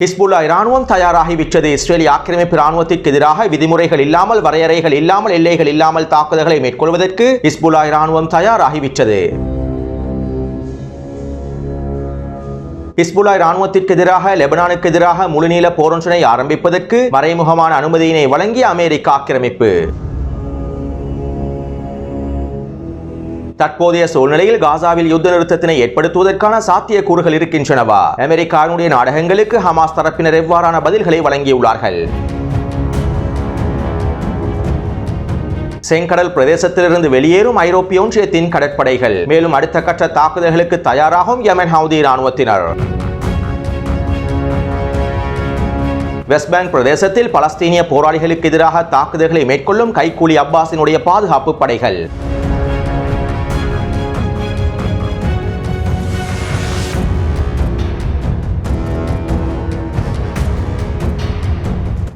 Hezbollah இராணுவம் தயாராகிவிட்டது இஸ்ரேலிய ஆக்கிரமிப்பு இராணுவத்திற்கு எதிராக விதிமுறைகள் இல்லாமல் வரையறைகள் இல்லாமல் எல்லைகள் இல்லாமல் தாக்குதல்களை மேற்கொள்வதற்கு ஹிஸ்புல்லா இராணுவம் தயாராகிவிட்டது ஹிஸ்புல்லா இராணுவத்திற்கு எதிராக லெபனானுக்கு எதிராக முழுநீள போரொன்றினை ஆரம்பிப்பதற்கு மறைமுகமான அனுமதியினை வழங்கிய அமெரிக்க ஆக்கிரமிப்பு. தற்போதைய சூழ்நிலையில் காசாவில் யுத்த நிறுத்தத்தினை ஏற்படுத்துவதற்கான சாத்திய கூறுகள் இருக்கின்றனவா? அமெரிக்காவினுடைய நாடகங்களுக்கு ஹமாஸ் தரப்பினர் எவ்வாறான பதில்களை வழங்கியுள்ளார்கள்? செங்கடல் பிரதேசத்திலிருந்து வெளியேறும் ஐரோப்பிய ஒன்றியத்தின் கடற்படைகள். மேலும் அடுத்த கட்ட தாக்குதல்களுக்கு தயாராகும் யமன் ஹவுதி இராணுவத்தினர். வெஸ்ட் பேங்க் பிரதேசத்தில் பலஸ்தீனிய போராளிகளுக்கு எதிராக தாக்குதல்களை மேற்கொள்ளும் கைக்கூலி அப்பாஸினுடைய பாதுகாப்பு படைகள்.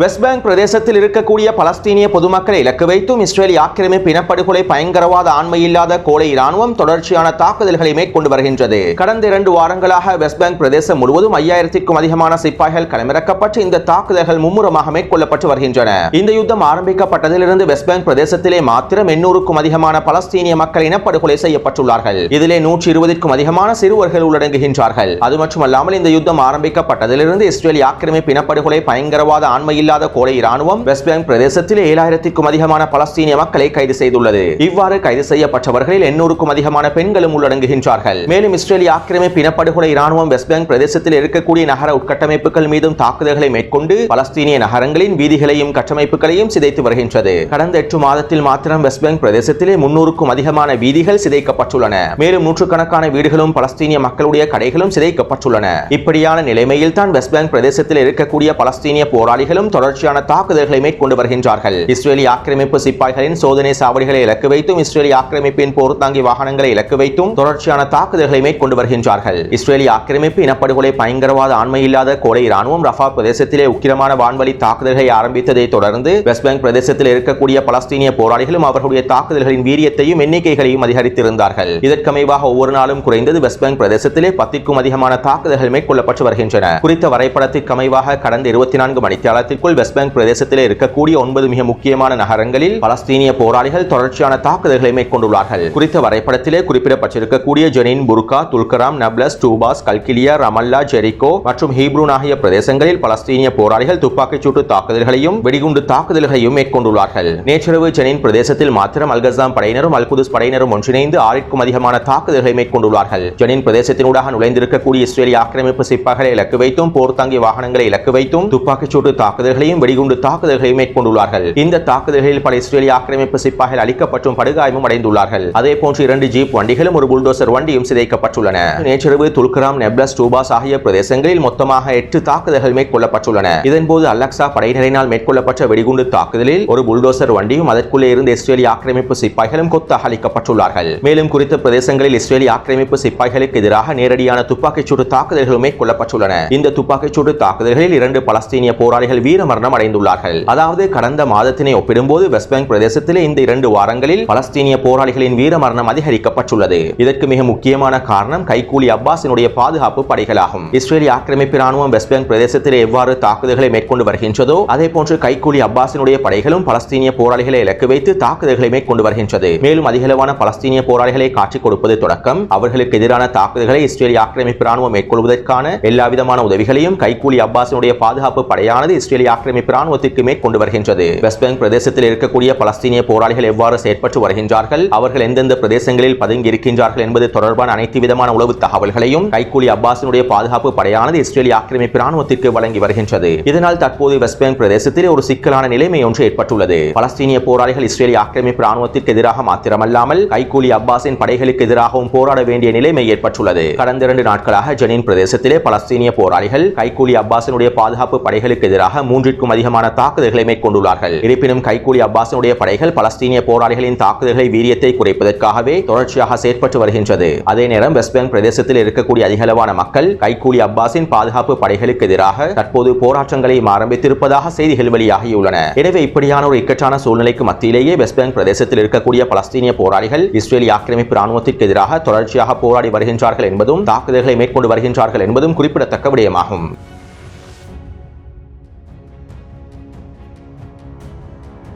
வெஸ்ட் பேங்க் பிரதேசத்தில் இருக்கக்கூடிய பலஸ்தீனிய பொதுமக்களை இலக்கு வைத்தும் இஸ்ரேலி ஆக்கிரமிப்பு இனப்படுகொலை பயங்கரவாத ஆண்மையில்லாத கோலை இராணுவம் தொடர்ச்சியான தாக்குதல்களை மேற்கொண்டு வருகின்றது. கடந்த இரண்டு வாரங்களாக வெஸ்ட் பேங்க் பிரதேசம் முழுவதும் ஐயாயிரத்திற்கும் அதிகமான சிப்பாய்கள் களமிறக்கப்பட்டு இந்த தாக்குதல்கள் மும்முரமாக மேற்கொள்ளப்பட்டு வருகின்றன. இந்த யுத்தம் ஆரம்பிக்கப்பட்டதிலிருந்து வெஸ்ட் பேங்க் பிரதேசத்திலே மாத்திரம் எண்ணூறுக்கும் அதிகமான பலஸ்தீனிய மக்கள் இனப்படுகொலை செய்யப்பட்டுள்ளார்கள். இதிலே நூற்றி இருபதுக்கும் அதிகமான சிறுவர்கள் உள்ளடங்குகின்றார்கள். அது மட்டுமல்லாமல் இந்த யுத்தம் ஆரம்பிக்கப்பட்டதிலிருந்து இஸ்ரேலி ஆக்கிரமிப்பு இனப்படுகொலை பயங்கரவாத ஆண்மையில் இல்லாத கோலை ராணுவம் வெஸ்ட் பேங்க் பிரதேசத்தில் ஏழாயிரத்திற்கும் அதிகமான பலஸ்தீனிய மக்களை கைது செய்துள்ளது. இவ்வாறு கைது செய்யப்பட்டவர்களில் எண்ணூறுக்கும் அதிகமான பெண்களும் உள்ளடங்குகின்றார்கள். மேலும் இஸ்ரேலிய ஆக்கிரமிப்பு இனப்படுகொலை ராணுவம் வெஸ்ட் பேங்க் பிரதேசத்தில் இருக்கக்கூடிய நகர உட்கட்டமைப்புகள் மீதும் தாக்குதல்களை மேற்கொண்டு பலஸ்தீனிய நகரங்களின் வீதிகளையும் கட்டமைப்புகளையும் சிதைத்து வருகின்றது. கடந்த எட்டு மாதத்தில் மாத்திரம் வெஸ்ட் பேங்க் பிரதேசத்திலே முன்னூறுக்கும் அதிகமான வீதிகள் சிதைக்கப்பட்டுள்ளன. மேலும் நூற்றுக்கணக்கான வீடுகளும் பலஸ்தீனிய மக்களுடைய கடைகளும் சிதைக்கப்பட்டுள்ளன. இப்படியான நிலைமையில் தான் வெஸ்ட் பேங்க் பிரதேசத்தில் இருக்கக்கூடிய பலஸ்தீனிய போராளிகளும் தொடர்ச்சியான தாக்குதல்களை மேற்கொண்டு வருகின்றார்கள். இஸ்ரேலி ஆக்கிரமிப்பு சிப்பாய்களின் சோதனை சாவடிகளை இலக்கு வைத்தும் இஸ்ரேலி ஆக்கிரமிப்பின் போர்த்தாங்கி வாகனங்களை இலக்கு வைத்தும் தொடர்ச்சியான தாக்குதல்களை மேற்கொண்டு வருகின்றார்கள். இஸ்ரேலி ஆக்கிரமிப்பு இனப்படுகொலை பயங்கரவாத ஆண்மையில்லாத கோடை இராணுவம் ரஃபா பிரதேசத்திலே உக்கிரமான வான்வழி தாக்குதல்களை ஆரம்பித்ததை தொடர்ந்து வெஸ்ட் பேங்க் பிரதேசத்தில் இருக்கக்கூடிய பலஸ்தீனிய போராளிகளும் அவர்களுடைய தாக்குதல்களின் வீரியத்தையும் எண்ணிக்கைகளையும் அதிகரித்திருந்தார்கள். இதற்கமைவாக ஒவ்வொரு நாளும் குறைந்தது வெஸ்ட் பேங்க் பிரதேசத்திலே பத்திற்கும் அதிகமான தாக்குதல்கள் மேற்கொள்ளப்பட்டு வருகின்றன. குறித்த வரைபடத்திற்கு அமைவாக கடந்த இருபத்தி நான்கு மணித்தியாலத்திற்குள் வெஸ்ட் பேங்க் பிரதேசத்தில் இருக்கக்கூடிய ஒன்பது மிக முக்கியமான நகரங்களில் பலஸ்தீனிய போராளிகள் தொடர்ச்சியான தாக்குதல்களை மேற்கொண்டுள்ளார்கள். குறித்த வரைபடத்திலே குறிப்பிடப்பட்டிருக்கக்கூடிய Jenin Burqa Tulkarm Nablus Tubas Qalqilya Ramallah Jericho மற்றும் ஹீப்ரூன் ஆகிய பிரதேசங்களில் பலஸ்தீனிய போராளிகள் துப்பாக்கிச் சூட்டு தாக்குதல்களையும் வெடிகுண்டு தாக்குதல்களையும் மேற்கொண்டுள்ளார்கள். நேற்றிரவு ஜெனின் பிரதேசத்தில் மாத்திரம் அல்கசாம் படையினரும் அல்குதுஸ் படையினரும் ஒன்றிணைந்து ஆறிற்கும் அதிகமான தாக்குதல்களை மேற்கொண்டுள்ளார்கள். ஜெனின் பிரதேசத்தினூடாக நுழைந்திருக்கக்கூடிய இஸ்ரேலிய ஆக்கிரமிப்பு சிப்பாக்களை இலக்கு வைத்தும் போர் தாங்கி வாகனங்களை இலக்கு வைத்தும் துப்பாக்கிச் சூட்டு தாக்குதல் தாக்குதல்களையும் வெடிகுண்டு தாக்குதல்களையும் மேற்கொண்டுள்ளார்கள். இந்த தாக்குதல்களில் பல இஸ்ரேலிய ஆக்கிரமிப்பு சிப்பாய்கள் அளிக்கப்பட்டும் படுகாயமும் அடைந்துள்ளார்கள். அதே போன்று இரண்டு ஜீப் வண்டிகளும் ஒரு புல்டோசர் வண்டியும் சிதைக்கப்பட்டுள்ளன. நேற்றிரவு துல்கராம் நெப்லஸ் டூபாஸ் ஆகிய பிரதேசங்களில் மொத்தமாக எட்டு தாக்குதல்கள் மேற்கொள்ளப்பட்டுள்ளன. இதன்போது அலக்சா படையினரினால் மேற்கொள்ளப்பட்ட வெடிகுண்டு தாக்குதலில் ஒரு புல்டோசர் வண்டியும் அதற்குள்ளே இருந்த இஸ்ரேலிய ஆக்கிரமிப்பு சிப்பாய்களும் கொத்தாக அளிக்கப்பட்டுள்ளார்கள் மேலும் குறித்த பிரதேசங்களில் இஸ்ரேலிய ஆக்கிரமிப்பு சிப்பாய்களுக்கு எதிராக நேரடியான துப்பாக்கிச்சூடு தாக்குதல்கள் மேற்கொள்ளப்பட்டுள்ளன. இந்த துப்பாக்கிச்சூடு தாக்குதல்களில் இரண்டு பலஸ்தீனிய போராளிகள் வீர வீரமரணம் அடைந்துள்ளார்கள். அதாவது கடந்த மாதத்தினை ஒப்பிடும்போது வெஸ்ட் பேங்க் பிரதேசத்திலே இந்த இரண்டு வாரங்களில் பலஸ்தீனிய போராளிகளின் வீரமரணம் அதிகரிக்கப்பட்டுள்ளது. இதற்கு மிக முக்கியமான காரணம் கைகூலி அப்பாஸினுடைய பாதுகாப்பு படைகளாகும். இஸ்ரேலிய ஆக்கிரமிப்பு ராணுவம் வெஸ்ட் பேங்க் பிரதேசத்திலே எவ்வாறு தாக்குதல்களை மேற்கொண்டு வருகின்றதோ அதே போன்று கைகூலி அப்பாஸினுடைய படைகளும் பலஸ்தீனிய போராளிகளை இலக்கு வைத்து தாக்குதல்களை மேற்கொண்டு வருகின்றது. மேலும் அதிகளவான பலஸ்தீனிய போராளிகளை காட்சி கொடுப்பது தொடக்கம் அவர்களுக்கு எதிரான தாக்குதல்களை இஸ்ரேலிய ஆக்கிரமிப்பு ராணுவம் மேற்கொள்வதற்கான எல்லா விதமான உதவிகளையும் கைகூலி அப்பாஸினுடைய பாதுகாப்பு படையானது இஸ்ரேலிய ஆக்கிரமிப்பு ராணுவத்திற்கு மேற்கொண்டு வருகின்றது. வெஸ்ட் பேங்க் பிரதேசத்தில் இருக்கக்கூடிய பலஸ்தீனிய போராளிகள் எவ்வாறு செயற்பட்டு வருகின்றார்கள்? அவர்கள் எந்தெந்த பிரதேசங்களில் பதுங்கி இருக்கின்றார்கள் என்பது தொடர்பான அனைத்து விதமான உளவு தகவல்களையும் கைகூலி அப்பாஸினுடைய பாதுகாப்பு படையானது இஸ்ரேலிய ஆக்கிரமிப்பு ராணுவத்திற்கு வழங்கி வருகின்றது. இதனால் தற்போது வெஸ்ட் பேங்க் பிரதேசத்தில் ஒரு சிக்கலான நிலைமை ஒன்று ஏற்பட்டுள்ளது. பலஸ்தீனிய போராளிகள் இஸ்ரேலிய ஆக்கிரமிப்பு ராணுவத்திற்கு எதிராக மாத்திரமல்லாமல் கைகூலி அப்பாஸின் படைகளுக்கு எதிராகவும் போராட வேண்டிய நிலைமை ஏற்பட்டுள்ளது. கடந்த இரண்டு நாட்களாக ஜெனின் பிரதேசத்திலே பலஸ்தீனிய போராளிகள் கைகூலி அப்பாஸினுடைய பாதுகாப்பு படைகளுக்கு எதிராக மூன்று மூன்றிற்கும் அதிகமான தாக்குதல்களை மேற்கொண்டுள்ளார்கள். இருப்பினும் கைகூலி அப்பாஸினுடைய படைகள் பலஸ்தீனிய போராளிகளின் தாக்குதல்களை வீரியத்தை குறைப்பதற்காகவே தொடர்ச்சியாக செயற்பட்டு வருகின்றது. அதே நேரம் வெஸ்ட் பேங்க் பிரதேசத்தில் இருக்கக்கூடிய அதிகளவான மக்கள் கைகூலி அப்பாஸின் பாதுகாப்பு படைகளுக்கு எதிராக தற்போது போராட்டங்களையும் ஆரம்பித்திருப்பதாக செய்திகள் வெளியாகியுள்ளன. எனவே இப்படியான ஒரு இக்கட்டான சூழ்நிலைக்கு மத்தியிலேயே வெஸ்ட் பேங்க் பிரதேசத்தில் இருக்கக்கூடிய பலஸ்தீனிய போராளிகள் இஸ்ரேலி ஆக்கிரமிப்பு ராணுவத்திற்கு எதிராக தொடர்ச்சியாக போராடி வருகின்றார்கள் என்பதும் தாக்குதல்களை மேற்கொண்டு வருகின்றார்கள் என்பதும் குறிப்பிடத்தக்க விடயமாகும்.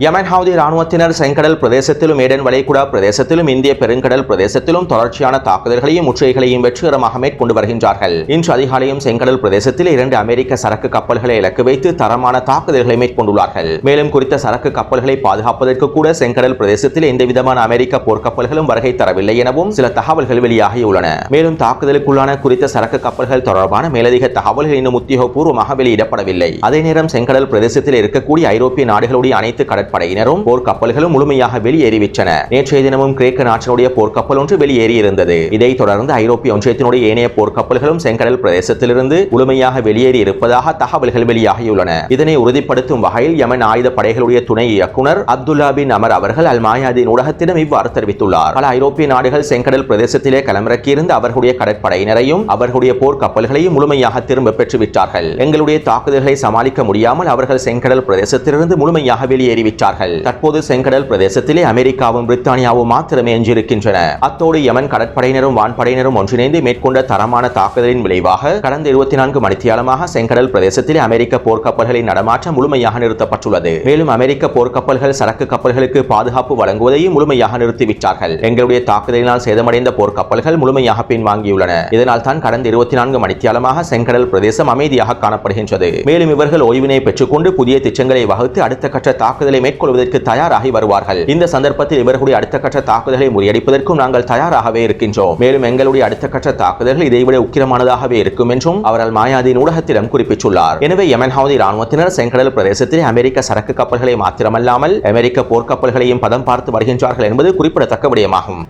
யமன் ஹவுதி ராணுவத்தினர் செங்கடல் பிரதேசத்திலும் ஏடன் வளைகுடா பிரதேசத்திலும் இந்திய பெருங்கடல் பிரதேசத்திலும் தொடர்ச்சியான தாக்குதல்களையும் முற்றுகைகளையும் வெற்றிகரமாக மேற்கொண்டு வருகின்றார்கள் இன்று அதிகாலையும் செங்கடல் பிரதேசத்தில் இரண்டு அமெரிக்க சரக்கு கப்பல்களை இலக்கு வைத்து தரமான தாக்குதல்களை மேற்கொண்டுள்ளார்கள் மேலும் குறித்த சரக்கு கப்பல்களை பாதுகாப்பதற்கு கூட செங்கடல் பிரதேசத்தில் எந்தவிதமான அமெரிக்க போர்க்கப்பல்களும் வருகை தரவில்லை எனவும் சில தகவல்கள் வெளியாகியுள்ளன மேலும் தாக்குதலுக்குள்ளான குறித்த சரக்கு கப்பல்கள் தொடர்பான மேலதிக தகவல்கள் இன்னும் உத்தியோகபூர்வமாக வெளியிடப்படவில்லை அதே நேரம் செங்கடல் பிரதேசத்தில் இருக்கக்கூடிய ஐரோப்பிய நாடுகளுடைய அனைத்து கடற்படையினரும் போர்க்கப்பல்களும் முழுமையாக வெளியேறிவிட்டன. நேற்றைய தினமும் கிரேக்க நாட்டினுடைய போர்க்கப்பல் ஒன்று வெளியேறியிருந்தது. இதைத் தொடர்ந்து ஐரோப்பிய ஒன்றியத்தினுடைய ஏனைய போர்க்கப்பல்களும் செங்கடல் பிரதேசத்திலிருந்து முழுமையாக வெளியேறி இருப்பதாக தகவல்கள் வெளியாகியுள்ளன. இதனை உறுதிப்படுத்தும் வகையில் யமன் ஆயுத படைகளுடைய துணை இயக்குனர் அப்துல்லா பின் அமர் அவர்கள் அல் மாயாதீன் ஊடகத்திடம் இவ்வாறு தெரிவித்துள்ளார். பல ஐரோப்பிய நாடுகள் செங்கடல் பிரதேசத்திலே களமிறக்கியிருந்த அவர்களுடைய கடற்படையினரையும் அவர்களுடைய போர்க்கப்பல்களையும் முழுமையாக திரும்ப பெற்றுவிட்டார்கள். எங்களுடைய தாக்குதல்களை சமாளிக்க முடியாமல் அவர்கள் செங்கடல் பிரதேசத்திலிருந்து முழுமையாக வெளியேறிவிட்டார்கள் தற்போது செங்கடல் பிரதேசத்திலே அமெரிக்காவும் பிரித்தானியாவும் மாத்திரமே எஞ்சியிருக்கின்றன. அத்தோடு யமன் கடற்படையினரும் வான்படையினரும் ஒன்றிணைந்து மேற்கொண்ட தரமான தாக்குதலின் விளைவாக கடந்த இருபத்தி நான்கு மணித்தியாலமாக செங்கடல் பிரதேசத்திலே அமெரிக்க போர்க்கப்பல்களின் நடமாட்டம் முழுமையாக நிறுத்தப்பட்டுள்ளது. மேலும் அமெரிக்க போர்க்கப்பல்கள் சரக்கு கப்பல்களுக்கு பாதுகாப்பு வழங்குவதையும் முழுமையாக நிறுத்திவிட்டார்கள். எங்களுடைய தாக்குதலினால் சேதமடைந்த போர்க்கப்பல்கள் முழுமையாக பின்வாங்கியுள்ளன. இதனால் தான் கடந்த இருபத்தி நான்கு மணித்தியாலமாக செங்கடல் பிரதேசம் அமைதியாக காணப்படுகின்றது. மேலும் இவர்கள் ஓய்வினை பெற்றுக்கொண்டு புதிய திட்டங்களை வகுத்து அடுத்த கட்ட தாக்குதலை மேற்கொள்வதற்கு தயாராகி வருவார்கள். இந்த சந்தர்ப்பத்தில் இவர்களுடைய அடுத்த கட்ட தாக்குதலை முறியடிப்பதற்கும் நாங்கள் தயாராகவே இருக்கின்றோம். மேலும் எங்களுடைய அடுத்த கட்ட தாக்குதல்கள் இதைவிட உக்கிரமானதாகவே இருக்கும் என்றும் அவரால் மாயாதீன் ஊடகத்திடம் குறிப்பிட்டுள்ளார். எனவே யமன் ராணுவத்தினர் செங்கடல் பிரதேசத்தில் அமெரிக்க சரக்கு கப்பல்களை மாத்திரமல்லாமல் அமெரிக்க போர்க்கப்பல்களையும் பதம் பார்த்து வருகின்றார்கள் என்பது குறிப்பிடத்தக்க விடயமாகும்.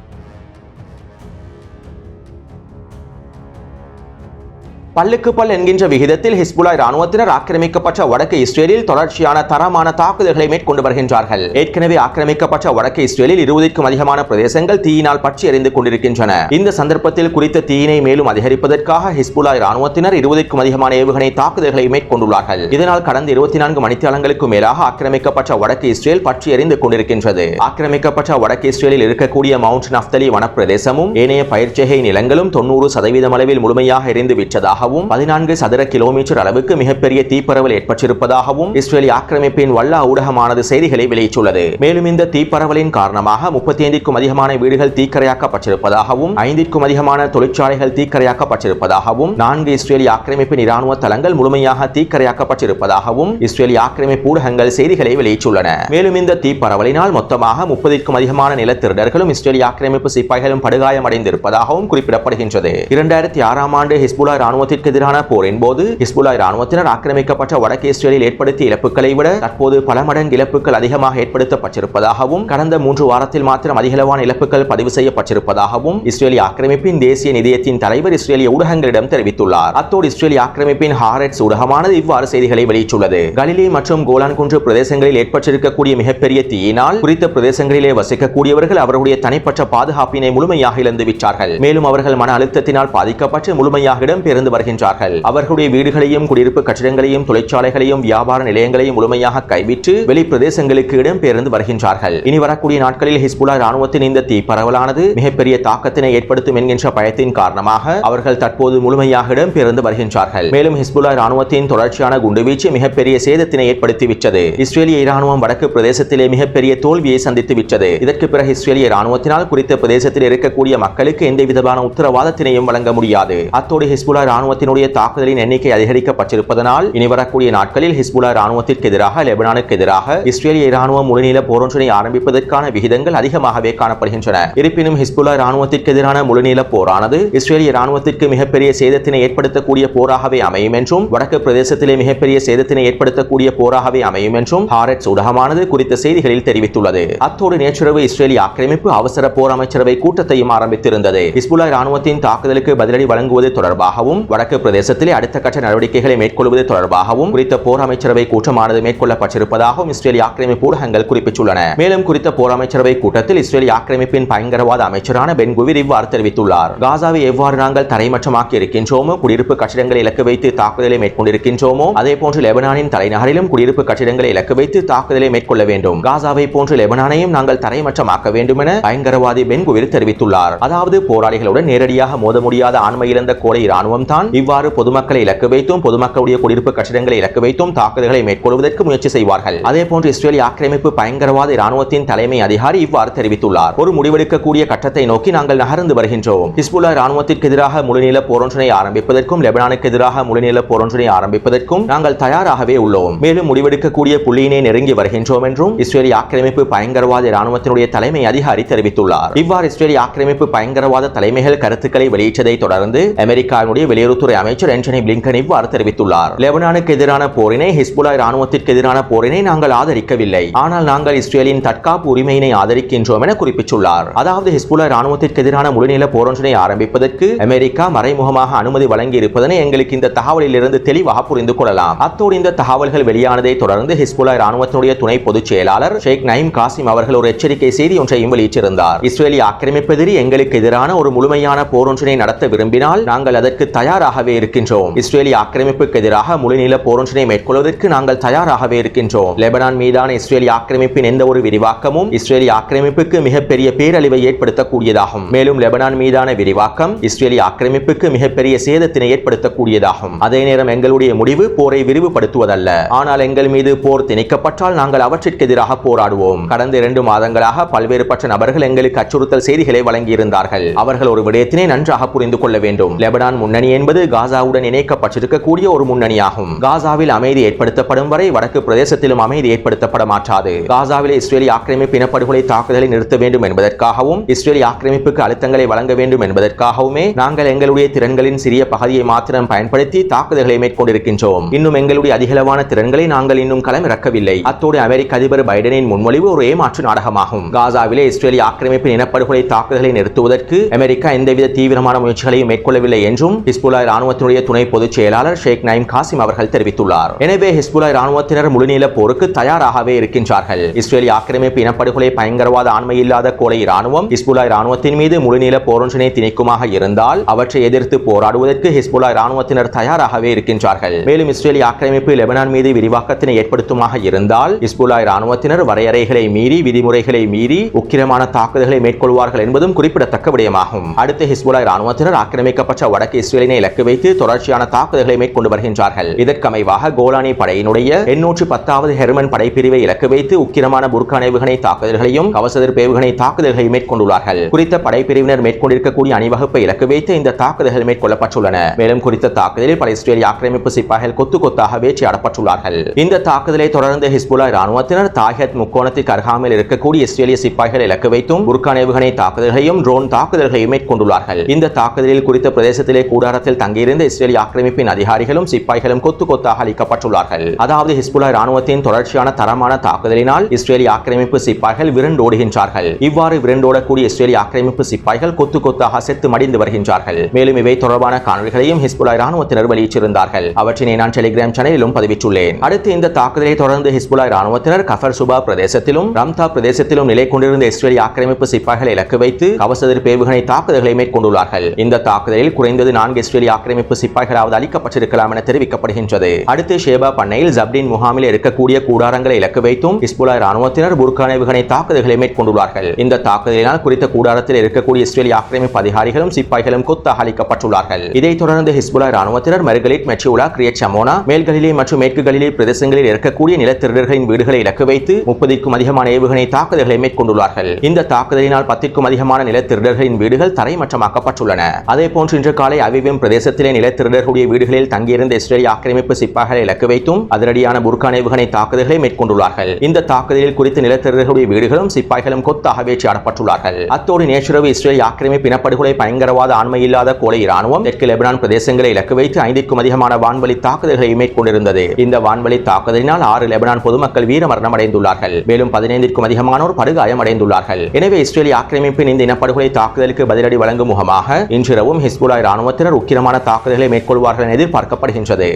பல்லுக்கு பல் என்கின்ற விகிதத்தில் ஹிஸ்புலா ராணுவத்தினர் ஆக்கிரமிக்கப்பட்ட வடக்கு இஸ்ரேலில் தொடர்ச்சியான தரமான தாக்குதல்களை மேற்கொண்டு வருகின்றார்கள். ஏற்கனவே ஆக்கிரமிக்கப்பட்ட வடக்கு இஸ்ரேலில் இருபதுக்கும் அதிகமான பிரதேசங்கள் தீயினால் பற்றி எறிந்து கொண்டிருக்கின்றன. இந்த சந்தர்ப்பத்தில் குறித்த தீயினை மேலும் அதிகரிப்பதற்காக ஹிஸ்புலா ராணுவத்தினர் இருபதுக்கும் அதிகமான ஏவுகணை தாக்குதல்களை மேற்கொண்டுள்ளார்கள். இதனால் கடந்த இருபத்தி நான்கு மணித்தளங்களுக்கு மேலாக ஆக்கிரமிக்கப்பட்ட வடக்கு இஸ்ரேல் பற்றி எறிந்து கொண்டிருக்கின்றது. ஆக்கிரமிக்கப்பட்ட வடக்கு இஸ்ரேலில் இருக்கக்கூடிய மவுண்ட் நஃப்தலி வனப்பிரதேசமும் ஏனைய பயிர்ச்செய்கை நிலங்களும் தொண்ணூறு சதவீதம் அளவில் முழுமையாக எரிந்து விட்டதாக உள்ளதாகவும் பதினான்கு சதுர கிலோமீட்டர் அளவுக்கு மிகப்பெரிய தீப்பரவல் ஏற்பட்டிருப்பதாகவும் இஸ்ரேலி ஆக்கிரமிப்பின் வல்லா ஊடகமானது செய்திகளை வெளியிட்டுள்ளது. மேலும் இந்த தீப்பரவலின் காரணமாக முப்பத்தி ஐந்திற்கும் அதிகமான வீடுகள் தீக்கரையாக்கப்பட்டிருப்பதாகவும் ஐந்திற்கும் அதிகமான தொழிற்சாலைகள் தீக்கரையாக்கப்பட்டிருப்பதாகவும் நான்கு இஸ்ரேலி ஆக்கிரமிப்பின் இராணுவ தளங்கள் முழுமையாக தீக்கரையாக்கப்பட்டிருப்பதாகவும் இஸ்ரேலி ஆக்கிரமிப்பு ஊடகங்கள் செய்திகளை வெளியிட்டுள்ளன. மேலும் இந்த தீப்பரவலினால் மொத்தமாக முப்பதிற்கும் அதிகமான நிலத்திருடர்களும் இஸ்ரேலி ஆக்கிரமிப்பு சிப்பாய்களும் படுகாயமடைந்திருப்பதாகவும் குறிப்பிடப்படுகின்றது. இரண்டாயிரத்தி ஆறாம் ஆண்டு ஹிஸ்புல்லா ராணுவத்திற்கு எதிரான போரின் போது ஹிஸ்புல்லா இராணுவத்தினர் ஆக்கிரமிக்கப்பட்ட வடக்கு இஸ்ரேலில் ஏற்படுத்திய இழப்புகளை விட தற்போது பல மடங்கு இழப்புகள் அதிகமாக ஏற்படுத்தப்பட்டிருப்பதாகவும் கடந்த மூன்று வாரத்தில் மாத்திரம் அதிகளவான இழப்புகள் பதிவு செய்யப்பட்டிருப்பதாகவும் இஸ்ரேலிய ஆக்கிரமிப்பின் தேசிய நிதியத்தின் தலைவர் இஸ்ரேலிய ஊடகங்களிடம் தெரிவித்துள்ளார். அத்தோடு இஸ்ரேலிய ஆக்கிரமிப்பின் ஹாரெட்ஸ் ஊடகமானது இவ்வாறு செய்திகளை வெளியிட்டுள்ளது. கலிலி மற்றும் கோலான் குன்று பிரதேசங்களில் ஏற்பட்டிருக்கக்கூடிய மிகப்பெரிய தீயினால் குறித்த பிரதேசங்களிலே வசிக்கக்கூடியவர்கள் அவர்களுடைய தனிப்பட்ட பாதுகாப்பினை முழுமையாக இழந்துவிட்டார்கள். மேலும் அவர்கள் மன அழுத்தத்தினால் பாதிக்கப்பட்டு முழுமையாக இடம்பெயர்ந்து வருகின்றார்கள். அவர்களுடைய வீடுகளையும் குடியிருப்பு கட்டிடங்களையும் தொழிற்சாலைகளையும் வியாபார நிலையங்களையும் முழுமையாக கைவிட்டு வெளி பிரதேசங்களுக்கு இடம்பெயர்ந்து வருகின்றார்கள். இனி வரக்கூடிய நாட்களில் ஹிஸ்புல்லா ராணுவத்தின் இந்த தீ பரவலானது மிகப்பெரிய தாக்கத்தினை ஏற்படுத்தும் என்கின்ற பயத்தின் காரணமாக அவர்கள் தற்போது முழுமையாக இடம்பெயர்ந்து வருகின்றார்கள். மேலும் ஹிஸ்புல்லா ராணுவத்தின் தொடர்ச்சியான குண்டுவீச்சு மிகப்பெரிய சேதத்தினை ஏற்படுத்திவிட்டது. இஸ்ரேலிய ராணுவம் வடக்கு பிரதேசத்திலே மிகப்பெரிய தோல்வியை சந்தித்து விட்டது இதற்கு பிறகு இஸ்ரேலிய ராணுவத்தினால் குறித்த பிரதேசத்தில் இருக்கக்கூடிய மக்களுக்கு எந்த விதமான உத்தரவாதத்தினையும் வழங்க முடியாது. அத்தோடு ஹிஸ்புல்லா ராணுவ ராணுவத்தினுடைய தாக்குதலின் எண்ணிக்கை அதிகரிக்கப்பட்டிருப்பதனால் இனி வரக்கூடிய நாட்களில் ஹிஸ்புல்லா ராணுவத்திற்கு எதிராக லெபனானுக்கு எதிராக இஸ்ரேலிய ராணுவம் முழுநீள போரொன்றினை ஆரம்பிப்பதற்கான விகிதங்கள் அதிகமாகவே காணப்படுகின்றன. இருப்பினும் ஹிஸ்புல்லா ராணுவத்திற்கு எதிரான முழுநீள போரானது இஸ்ரேலிய ராணுவத்திற்கு மிகப்பெரிய சேதத்தினை ஏற்படுத்தக்கூடிய போராகவே அமையும் என்றும் வடக்கு பிரதேசத்திலே மிகப்பெரிய சேதத்தினை ஏற்படுத்தக்கூடிய போராகவே அமையும் என்றும் ஹாரட்ஸ் ஊடகமானது குறித்த செய்திகளில் தெரிவித்துள்ளது. அத்தோடு நேற்றிரவு இஸ்ரேலிய ஆக்கிரமிப்பு அவசர போர் அமைச்சரவை கூட்டத்தையும் ஆரம்பித்திருந்தது. ஹிஸ்புல்லா ராணுவத்தின் தாக்குதலுக்கு பதிலடி வழங்குவது தொடர்பாகவும் வடக்கு பிரதேசத்திலே அடுத்த கட்ட நடவடிக்கைகளை மேற்கொள்வது தொடர்பாகவும் குறித்த போர் அமைச்சரவை கூட்டமானது மேற்கொள்ளப்பட்டிருப்பதாகவும் இஸ்ரேலிய ஆக்கிரமிப்பு ஊடகங்கள் குறிப்பிட்டுள்ளன. மேலும் குறித்த போர் அமைச்சரவை கூட்டத்தில் இஸ்ரேலிய ஆக்கிரமிப்பின் பயங்கரவாத அமைச்சரான பென் குவிர் இவ்வாறு தெரிவித்துள்ளார். காசாவை எவ்வாறு நாங்கள் தரைமட்டமாக்கி இருக்கின்றோமோ குடியிருப்பு கட்டிடங்களை இலக்கு வைத்து தாக்குதலை மேற்கொண்டிருக்கின்றோமோ அதே போன்று லெபனானின் தலைநகரிலும் குடியிருப்பு கட்டிடங்களை இலக்கு வைத்து தாக்குதலை மேற்கொள்ள வேண்டும். காசாவை போன்று லெபனானையும் நாங்கள் தரைமட்டமாக்க வேண்டும் என பயங்கரவாதி பென் குவிர் தெரிவித்துள்ளார். அதாவது போராளிகளுடன் நேரடியாக மோத முடியாத ஆண்மை இழந்த கோடை இராணுவம் தான் தான் இவ்வாறு பொதுமக்களை இலக்கு வைத்தும் பொதுமக்களுடைய குடியிருப்பு கட்டிடங்களை இலக்கு வைத்தும் தாக்குதல்களை மேற்கொள்வதற்கு முயற்சி செய்வார்கள். அதே போன்று இஸ்ரேலிய ஆக்கிரமிப்பு பயங்கரவாத இராணுவத்தின் தலைமை அதிகாரி இவ்வாறு தெரிவித்துள்ளார். ஒரு முடிவெடுக்கக்கூடிய கட்டத்தை நோக்கி நாங்கள் நகர்ந்து வருகின்றோம். ஹிஸ்புல்லா இராணுவத்திற்கு எதிராக முழுநீள போரொன்றினை ஆரம்பிப்பதற்கும் லெபனானுக்கு எதிராக முழுநீள போரொன்றினை ஆரம்பிப்பதற்கும் நாங்கள் தயாராகவே உள்ளோம். மேலும் முடிவெடுக்கக்கூடிய புள்ளியினை நெருங்கி வருகின்றோம் என்றும் இஸ்ரேலிய ஆக்கிரமிப்பு பயங்கரவாத இராணுவத்தினுடைய தலைமை அதிகாரி தெரிவித்துள்ளார். இவ்வாறு இஸ்ரேலிய ஆக்கிரமிப்பு பயங்கரவாத தலைமைகள் கருத்துக்களை வெளியிட்டதை தொடர்ந்து அமெரிக்காவினுடைய வெளியுறவுத்துறை அமைச்சர் ஆண்டனி பிளிங்கன் இவ்வாறு தெரிவித்துள்ளார். லெபனானுக்கு எதிரான போரினை ஹிஸ்புலா இராணுவத்திற்கு எதிரான போரினை நாங்கள் ஆதரிக்கவில்லை. ஆனால் நாங்கள் இஸ்ரேலின் தற்காப்பு உரிமையினை ஆதரிக்கின்றோம் என குறிப்பிட்டுள்ளார். அதாவது ஹிஸ்புலா இராணுவத்திற்கு எதிரான முழுநில போரொன்றினை ஆரம்பிப்பதற்கு அமெரிக்கா மறைமுகமாக அனுமதி வழங்கி இருப்பதனை எங்களுக்கு இந்த தகவலில் இருந்து தெளிவாக புரிந்து கொள்ளலாம். அத்தோடு இந்த தகவல்கள் வெளியானதை தொடர்ந்து ஹிஸ்புல்லா இராணுவத்தினுடைய துணை பொதுச் செயலாளர் ஷேக் நயீம் காசிம் அவர்கள் ஒரு எச்சரிக்கை செய்தி ஒன்றையும் வெளியிட்டிருந்தார். இஸ்ரேலிய ஆக்கிரமிப்பெதிரி எங்களுக்கு எதிரான ஒரு முழுமையான போரொன்றினை நடத்த விரும்பினால் நாங்கள் அதற்கு தயாராகவே இருக்கின்றோம். இஸ்ரேலிய ஆக்கிரமிப்புக்கு எதிராக முழுநீள போரொன்றினை மேற்கொள்வதற்கு நாங்கள் தயாராகவே இருக்கின்றோம். லெபனான் மீதான இஸ்ரேலிய ஆக்கிரமிப்பின் எந்த ஒரு விரிவாக்கமும் இஸ்ரேலிய ஆக்கிரமிப்புக்கு மிகப்பெரிய பேரழிவை ஏற்படுத்தக்கூடியதாகும். மேலும் லெபனான் மீதான விரிவாக்கம் இஸ்ரேலிய ஆக்கிரமிப்புக்கு மிகப்பெரிய சேதத்தினை ஏற்படுத்தக்கூடியதாகும். அதே நேரம் எங்களுடைய முடிவு போரை விரிவுபடுத்துவதல்ல. ஆனால் எங்கள் மீது போர் திணிக்கப்பட்டால் நாங்கள் அவற்றிற்கு எதிராக போராடுவோம். கடந்த இரண்டு மாதங்களாக பல்வேறுபட்ட நபர்கள் எங்களுக்கு அச்சுறுத்தல் செய்திகளை வழங்கியிருந்தார்கள். அவர்கள் ஒரு விடயத்தினை நன்றாக புரிந்து கொள்ள வேண்டும். லெபனான் முன்னணி என்பது என்பது காசாவுடன் இணைக்கப்பட்டிருக்கக்கூடிய ஒரு முன்னணியாகும். காசாவில் அமைதி ஏற்படுத்தப்படும் வரை வடக்கு பிரதேசத்திலும் அமைதி ஏற்படுத்தப்பட மாட்டாது. காசாவில் இஸ்ரேலிய ஆக்கிரமிப்பு இனப்படுகொலை தாக்குதலை நிறுத்த வேண்டும் என்பதற்காகவும் இஸ்ரேலிய ஆக்கிரமிப்புக்கு அழுத்தங்களை வழங்க வேண்டும் என்பதற்காகவுமே நாங்கள் எங்களுடைய திறன்களின் சிறிய பகுதியை மாத்திரம் பயன்படுத்தி தாக்குதல்களை மேற்கொண்டிருக்கின்றோம். இன்னும் எங்களுடைய அதிகளவான திறன்களை நாங்கள் இன்னும் களமிறக்கவில்லை. அத்தோடு அமெரிக்க அதிபர் பைடனின் முன்மொழிவு ஒரு ஏமாற்று நாடகமாகும். காசாவிலே இஸ்ரேலிய ஆக்கிரமிப்பின் இனப்படுகொலை தாக்குதலை நிறுத்துவதற்கு அமெரிக்கா எந்தவித தீவிரமான முயற்சிகளையும் மேற்கொள்ளவில்லை என்றும் ஹிஸ்புல்லா ராணுவத்தினுடைய துணை பொதுச் செயலாளர் ஷேக் நயீம் காசிம் அவர்கள் தெரிவித்துள்ளார். எனவே ஹிஸ்புல்லா ராணுவத்தினர் முழுநீள போருக்கு தயாராகவே இருக்கின்றார்கள். இஸ்ரேலிய ஆக்கிரமிப்பு இனப்படுகொலை பயங்கரவாத ஆண்மையில்லாத கோலை ராணுவம் ஹிஸ்புல்லா ராணுவத்தின் மீது முழுநீள போரொன்றினை திணிக்குமாக இருந்தால் அவற்றை எதிர்த்து போராடுவதற்கு ஹிஸ்புல்லா ராணுவத்தினர் தயாராகவே இருக்கின்றார்கள். மேலும் இஸ்ரேலிய ஆக்கிரமிப்பு லெபனான் மீது விரிவாக்கத்தினை ஏற்படுத்துமாக இருந்தால் ஹிஸ்புல்லா ராணுவத்தினர் வரையறைகளை மீறி விதிமுறைகளை மீறி உக்கிரமான தாக்குதல்களை மேற்கொள்வார்கள் என்பதும் குறிப்பிடத்தக்க விடயமாகும். அடுத்து ஹிஸ்புல்லா ராணுவத்தினர் ஆக்கிரமிக்கப்பட்ட வடக்கு இஸ்ரேலினை இலக்கு வைத்து தொடர்ச்சியான தாக்குதல்களை மேற்கொண்டு வருகின்றார்கள். இதற்கமைவாக கோலானி படையினுடைய எண்ணூற்று பத்தாவது ஹெர்மன் படைப்பிரிவை இலக்கு வைத்து உக்கிரமான புர்கான் ஏவுகணை தாக்குதல்களையும் கவசதிர்ப்பு ஏவுகணை தாக்குதல்களையும் மேற்கொண்டுள்ளார்கள். குறித்த படைப்பிரிவினர் மேற்கொண்டிருக்கக்கூடிய அணிவகுப்பை இலக்கு வைத்து இந்த தாக்குதல்கள் மேற்கொள்ளப்பட்டுள்ளன. மேலும் குறித்த தாக்குதலில் பல இஸ்ரேலிய ஆக்கிரமிப்பு சிப்பாய்கள் கொத்து கொத்தாக வேட்டையாடப்பட்டுள்ளார்கள். இந்த தாக்குதலை தொடர்ந்து ஹிஸ்புல்லா ராணுவத்தினர் தாயத் முக்கோணத்திற்கு அருகாமையில் இருக்கக்கூடிய இஸ்ரேலிய சிப்பாய்கள் இலக்கு வைத்தும் புர்கான் ஏவுகணை தாக்குதல்களையும் ட்ரோன் தாக்குதல்களையும் மேற்கொண்டுள்ளார்கள். இந்த தாக்குதலில் குறித்த பிரதேசத்திலே கூடாரத்தில் தங்கியிருந்த இஸ்ரேலிய ஆக்கிரமிப்பின் அதிகாரிகளும் சிப்பாய்களும் கொத்து கொத்தாக அளிக்கப்பட்டுள்ளார்கள். அதாவது ஹிஸ்புல்லா ராணுவத்தின் தொடர்ச்சியான தரமான தாக்குதலினால் இஸ்ரேலிய ஆக்கிரமிப்பு சிப்பாய்கள் விரண்டோடுகின்றார்கள். இவ்வாறு விரண்டோடக்கூடிய இஸ்ரேலிய ஆக்கிரமிப்பு சிப்பாய்கள் கொத்து கொத்தாக செத்து மடிந்து வருகின்றார்கள். மேலும் இவை தொடர்பான காணொலிகளையும் ஹிஸ்புல்லா ராணுவத்தினர் வெளியிட்டிருந்தார்கள். அவற்றினை நான் டெலிகிராம் சேனலிலும் பதிவிட்டுள்ளேன். அடுத்து இந்த தாக்குதலை தொடர்ந்து ஹிஸ்புல்லா ராணுவத்தினர் கஃபர் சுபா பிரதேசத்திலும் ரம்தா பிரதேசத்திலும் நிலை கொண்டிருந்த இஸ்ரேலிய ஆக்கிரமிப்பு சிப்பாய்களை இலக்கு வைத்து கவசதிர் ஏவுகணை தாக்குதல்களை மேற்கொண்டுள்ளார்கள். இந்த தாக்குதலில் குறைந்தது நான்கு இஸ்ரேலிய ஆக்கிரமிப்பு சிப்பாய்களாவது அளிக்கப்பட்டிருக்கலாம் என தெரிவிக்கப்படுகின்றது. அடுத்து ஷேபா பண்ணையில் ஜப்டின் முகாமில் இருக்கக்கூடிய கூடாரங்களை இலக்கு வைத்தும் இஸ்புலா ராணுவத்தினர் புர்கான் ஏவுகணை தாக்குதல்களை மேற்கொண்டுள்ளார்கள். இந்த தாக்குதலினால் குறித்த கூடாரத்தில் இருக்கக்கூடிய இஸ்ரேலிய ஆக்கிரமிப்பு அதிகாரிகளும் சிப்பாய்களும் கொத்தாக அளிக்கப்பட்டுள்ளார்கள் இதைத் தொடர்ந்து ஹிஸ்புலா ராணுவத்தினர் மெர்கலிட் மெச்சியுலா கிரியட் சமோனா மேல்களிலே மற்றும் மேற்குகளிலே பிரதேசங்களில் இருக்கக்கூடிய நிலத்திருடர்களின் வீடுகளை இலக்கு வைத்து முப்பதிற்கும் அதிகமான ஏவுகணை தாக்குதல்களை மேற்கொண்டுள்ளார்கள். இந்த தாக்குதலினால் பத்திற்கும் அதிகமான நிலத்திருடர்களின் வீடுகள் தரைமட்டமாக்கப்பட்டுள்ளன. அதே போன்று இன்று காலை அவிவிம் பிரதேசத்திலே நிலத்திருடர்களுடைய வீடுகளில் தங்கியிருந்த இஸ்ரேலிய ஆக்கிரமிப்பு சிப்பாய்களை இலக்கு வைத்தும் அதிரடியான புர்கான் ஏவுகணை தாக்குதல்களை மேற்கொண்டுள்ளார்கள். இந்த தாக்குதலில் குறித்து நிலத்திருடர்களுடைய வீடுகளும் சிப்பாய்களும் கொத்தாக வேட்டையாடப்பட்டுள்ளார்கள் அத்தோடு நேற்றிரவு இஸ்ரேல் ஆக்கிரமிப்பு இனப்படுகொலை பயங்கரவாத ஆண்மையில்லாத கோலை இராணுவம் தெற்கு லெபனான் பிரதேசங்களை இலக்கு வைத்து ஐந்திற்கும் அதிகமான வான்வழி தாக்குதல்களை மேற்கொண்டிருந்தது. இந்த வான்வழி தாக்குதலினால் ஆறு லெபனான் பொதுமக்கள் வீரமரணம் அடைந்துள்ளார்கள் மேலும் பதினைந்திற்கும் அதிகமானோர் படுகாயம் அடைந்துள்ளார்கள் எனவே இஸ்ரேலிய ஆக்கிரமிப்பின் இந்த இனப்படுகொலை தாக்குதலுக்கு பதிலடி வழங்கும் முகமாக இன்றிரவும் ஹிஸ்புல்லா இராணுவத்தினர் கடுமையான தாக்குதலை மேற்கொள்வார்கள் என எதிர்பார்க்கப்படுகின்றது.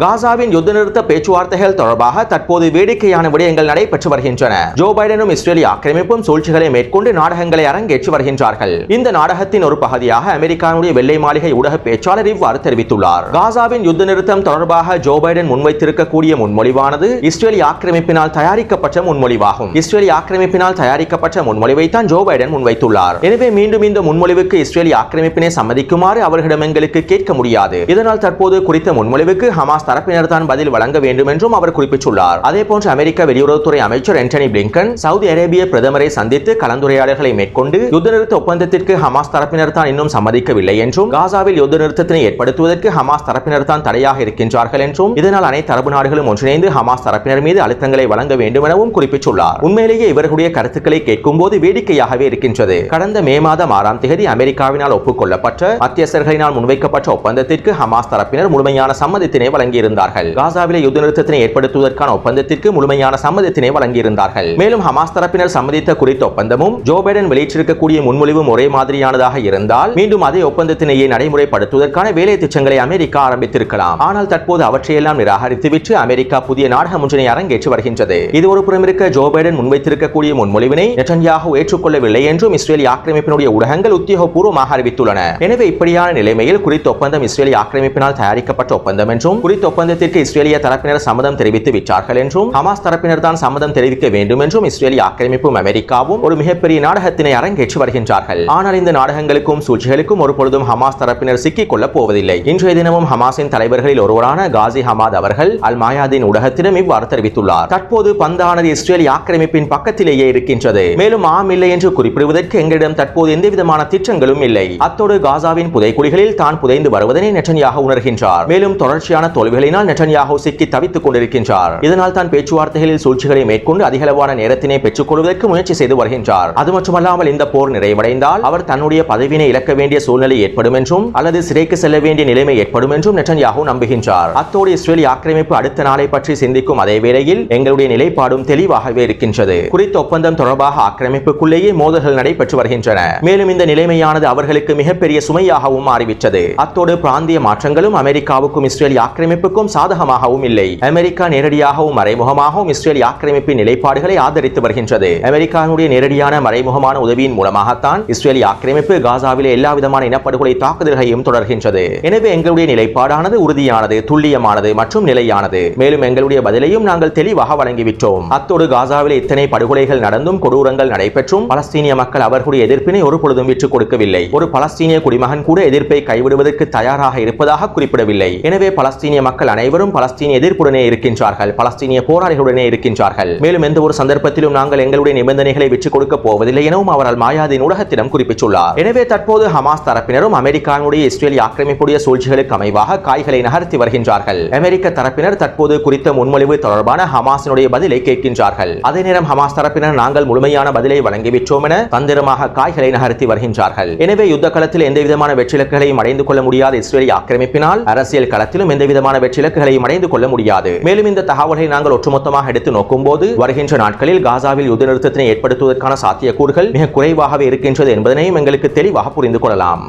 காசாவின் யுத்த நிறுத்த பேச்சுவார்த்தைகள் தொடர்பாக தற்போது வேடிக்கையான விடயங்கள் நடைபெற்று வருகின்றன. ஜோ பைடனும் இஸ்ரேலிய ஆக்கிரமிப்பும் சூழ்ச்சிகளை மேற்கொண்டு நாடகங்களை அரங்கேற்றி வருகின்றார்கள். இந்த நாடகத்தின் ஒரு பகுதியாக அமெரிக்காவுடைய வெள்ளை மாளிகை ஊடக பேச்சாளர் இவ்வாறு தெரிவித்துள்ளார். காசாவின் யுத்த நிறுத்தம் தொடர்பாக ஜோ பைடன் முன்வைத்திருக்கக்கூடிய முன்மொழிவானது இஸ்ரேலிய ஆக்கிரமிப்பினால் தயாரிக்கப்பட்ட முன்மொழிவாகும். இஸ்ரேலிய ஆக்கிரமிப்பினால் தயாரிக்கப்பட்ட முன்மொழிவை தான் ஜோ பைடன் முன்வைத்துள்ளார். எனவே மீண்டும் இந்த முன்மொழிவுக்கு இஸ்ரேலிய ஆக்கிரமிப்பினை சம்மதிக்குமாறு அவர்களிடம் எங்களுக்கு கேட்க முடியாது. இதனால் தற்போது குறித்த முன்மொழிவுக்கு ஹமாஸ் தரப்பினர் தான் பதில் வழங்க வேண்டும் என்றும் அவர் குறிப்பிட்டுள்ளார். அதேபோன்று அமெரிக்க வெளியுறவுத்துறை அமைச்சர் ஆண்டனி பிளிங்கன் சவுதி அரேபிய பிரதமரை சந்தித்து கலந்துரையாடல்களை மேற்கொண்டு யுத்த நிறுத்த ஒப்பந்தத்திற்கு ஹமாஸ் தரப்பினர் தான் இன்னும் சம்மதிக்கவில்லை என்றும் காசாவில் யுத்த நிறுத்தத்தினை ஏற்படுத்துவதற்கு ஹமாஸ் தரப்பினர் தான் தடையாக இருக்கின்றார்கள் என்றும் இதனால் அனைத்து அரபு நாடுகளும் ஒன்றிணைந்து ஹமாஸ் தரப்பினர் மீது அழுத்தங்களை வழங்க வேண்டும் எனவும் குறிப்பிட்டுள்ளார். உண்மையிலேயே இவர்களுடைய கருத்துக்களை கேட்கும் போது வேடிக்கையாகவே இருக்கின்றது. கடந்த மே மாதம் ஆறாம் தேதி அமெரிக்காவினால் ஒப்புக்கொள்ளப்பட்ட மத்தியஸ்தர்களினால் முன்வைக்கப்பட்ட ஒப்பந்தத்திற்கு ஹமாஸ் தரப்பினர் முழுமையான சம்மதத்தினை வழங்கியிருந்தார்கள். காசாவிலே யுத்த நிறுத்தத்தினை ஏற்படுத்துவதற்கான ஒப்பந்தத்திற்கு முழுமையான சம்மதத்தினை வழங்கியிருந்தார்கள். மேலும் ஹமாஸ் தரப்பினர் சம்மதித்த குறித்த ஒப்பந்தமும் ஜோ பைடன் வெளியிட்டிருக்கக்கூடிய முன்மொழிவும் ஒரே மாதிரியானதாக இருந்தால் மீண்டும் அதே ஒப்பந்தத்தினையே நடைமுறைப்படுத்துவதற்கான வேலை திட்டங்களை அமெரிக்கா ஆரம்பித்திருக்கலாம். ஆனால் தற்போது அவற்றையெல்லாம் நிராகரித்துவிட்டு அமெரிக்கா புதிய நாடகம் ஒன்றினை அரங்கேற்றி வருகின்றது. இது ஒரு புறம் இருக்க ஜோ பைடன் முன்வைத்திருக்கக்கூடிய முன்மொழிவினை நெட்டன்யாகு ஏற்றுக்கொள்ளவில்லை என்றும் இஸ்ரேலி ஆக்கிரமிப்பினுடைய ஊடகங்கள் உத்தியோகபூர்வமாக அறிவித்துள்ளன. எனவே இப்படியான நிலைமையில் குறித்த ஒப்பந்தம் இஸ்ரேலி ஆக்கிரமிப்பினால் தயாரிக்கப்பட்ட ஒப்பந்தம் என்றும் குறித்த ஒப்பந்தத்திற்கு இஸ்ரேலிய தரப்பினர் சம்மதம் தெரிவித்து விட்டார்கள் என்றும் ஹமாஸ் தரப்பினர் தான் சம்மதம் தெரிவிக்க வேண்டும் என்றும் இஸ்ரேலிய ஆக்கிரமிப்பும் அமெரிக்காவும் ஒரு மிகப்பெரிய நாடகத்தினை அரங்கேற்றி வருகின்றார்கள். ஆனால் இந்த நாடகங்களுக்கும் சூழ்ச்சிகளுக்கும் ஒருபொழுதும் ஹமாஸ் தரப்பினர் சிக்கிக் கொள்ளப் போவதில்லை. இன்றைய தினமும் ஹமாஸின் தலைவர்களில் ஒருவரான காசி ஹமாத் அவர்கள் அல் மாயாதின் ஊடகத்திடம் இவ்வாறு தெரிவித்துள்ளார். தற்போது பந்தானது இஸ்ரேலிய ஆக்கிரமிப்பின் பக்கத்திலேயே இருக்கின்றது. மேலும் ஆம் இல்லை என்று குறிப்பிடுவதற்கு எங்களிடம் தற்போது எந்தவிதமான திட்டங்களும் இல்லை. அத்தோடு காசாவின் புதைக்குழிகளில் தான் புதைந்து வருவதனை நெட்டன்யாகு உணர்கின்றார். மேலும் தொடர்ச்சியான தோல்வி தோல்விகளினால் நெட்டன்யாஹோ சிக்கி தவித்துக் கொண்டிருக்கின்றார். இதனால் தான் பேச்சுவார்த்தைகளில் சூழ்ச்சிகளை மேற்கொண்டு அதிகளவான நேரத்தினை பெற்றுக் கொள்வதற்கு முயற்சி செய்து வருகின்றார். அது மட்டுமல்லாமல் இந்த போர் நிறைவடைந்தால் அவர் தன்னுடைய பதவியினை இழக்க வேண்டிய சூழ்நிலை ஏற்படும் என்றும் அல்லது சிறைக்கு செல்ல வேண்டிய நிலைமை ஏற்படும் என்றும் நெட்டன்யாகு நம்புகின்றார். அத்தோடு இஸ்ரேல் ஆக்கிரமிப்பு அடுத்த நாளை பற்றி சிந்திக்கும் அதே வேளையில் எங்களுடைய நிலைப்பாடும் தெளிவாகவே இருக்கின்றது. குறித்த ஒப்பந்தம் தொடர்பாக ஆக்கிரமிப்புக்குள்ளேயே மோதல்கள் நடைபெற்று வருகின்றன. மேலும் இந்த நிலைமையானது அவர்களுக்கு மிகப்பெரிய சுமையாகவும் மாறிவிட்டது. அத்தோடு பிராந்திய மாற்றங்களும் அமெரிக்காவுக்கும் இஸ்ரேல் ஆக்கிரமிப்பு ஆக்கிரமிப்புக்கும் சாதகமாகவும் இல்லை. அமெரிக்கா நேரடியாகவும் மறைமுகமாகவும் இஸ்ரேல் ஆக்கிரமிப்பின் நிலைப்பாடுகளை ஆதரித்து வருகின்றது. அமெரிக்காவுடைய நேரடியான மறைமுகமான உதவியின் மூலமாகத்தான் இஸ்ரேலிய ஆக்கிரமிப்பு காசாவிலே எல்லா விதமான இனப்படுகொலை தாக்குதல்களையும் தொடர்கின்றது. எனவே எங்களுடைய நிலைப்பாடானது உறுதியானது துல்லியமானது மற்றும் நிலையானது. மேலும் எங்களுடைய பதிலையும் நாங்கள் தெளிவாக வழங்கிவிட்டோம். அத்தோடு காசாவிலே இத்தனை படுகொலைகள் நடந்தும் கொடூரங்கள் நடைபெற்றும் பலஸ்தீனிய மக்கள் அவர்களுடைய எதிர்ப்பினை ஒரு பொழுதும் விற்றுக் கொடுக்கவில்லை. ஒரு பலஸ்தீனிய குடிமகன் கூட எதிர்ப்பை கைவிடுவதற்கு தயாராக இருப்பதாக குறிப்பிடவில்லை. எனவே பலஸ்தீனிய மக்கள் அனைவரும் பலஸ்தீனிய எதிர்ப்புடனே இருக்கின்றார்கள். பலஸ்தீனிய போராளிகளுடனே இருக்கின்றார்கள். மேலும் எந்த ஒரு சந்தர்ப்பத்திலும் நாங்கள் எங்களுடைய நிபந்தனைகளை விற்றுக் கொடுக்க போவதில்லை எனவும் அவரால் மாயாதின் ஊடகத்திடம் குறிப்பிட்டுள்ளார். எனவே தற்போது ஹமாஸ் தரப்பினரும் அமெரிக்காவுடைய இஸ்ரேல் ஆக்கிரமிப்புடைய சூழ்ச்சிகளுக்கு அமைவாக காய்களை நகர்த்தி வருகின்றார்கள். அமெரிக்க தரப்பினர் தற்போது குறித்த முன்மொழிவு தொடர்பான ஹமாஸினுடைய பதிலை கேட்கின்றார்கள். அதே நேரம் ஹமாஸ் தரப்பினர் நாங்கள் முழுமையான பதிலை வழங்கிவிட்டோம் என தந்திரமாக காய்களை நகர்த்தி வருகின்றார்கள். எனவே யுத்த களத்தில் எந்தவிதமான வெற்றிலக்குகளையும் அடைந்து கொள்ள முடியாத இஸ்ரேலிய ஆக்கிரமிப்பினால் அரசியல் களத்திலும் எந்தவிதமான விதமான வெற்றிலக்குகளையும் அடைந்து கொள்ள முடியாது. மேலும் இந்த தகவலை நாங்கள் ஒட்டுமொத்தமாக எடுத்து நோக்கும் போது வருகின்ற நாட்களில் காசாவில் யுத்த நிறுத்தத்தினை ஏற்படுத்துவதற்கான சாத்தியக்கூறுகள் மிக குறைவாகவே இருக்கின்றது என்பதனையும் எங்களுக்கு தெளிவாக புரிந்து கொள்ளலாம்.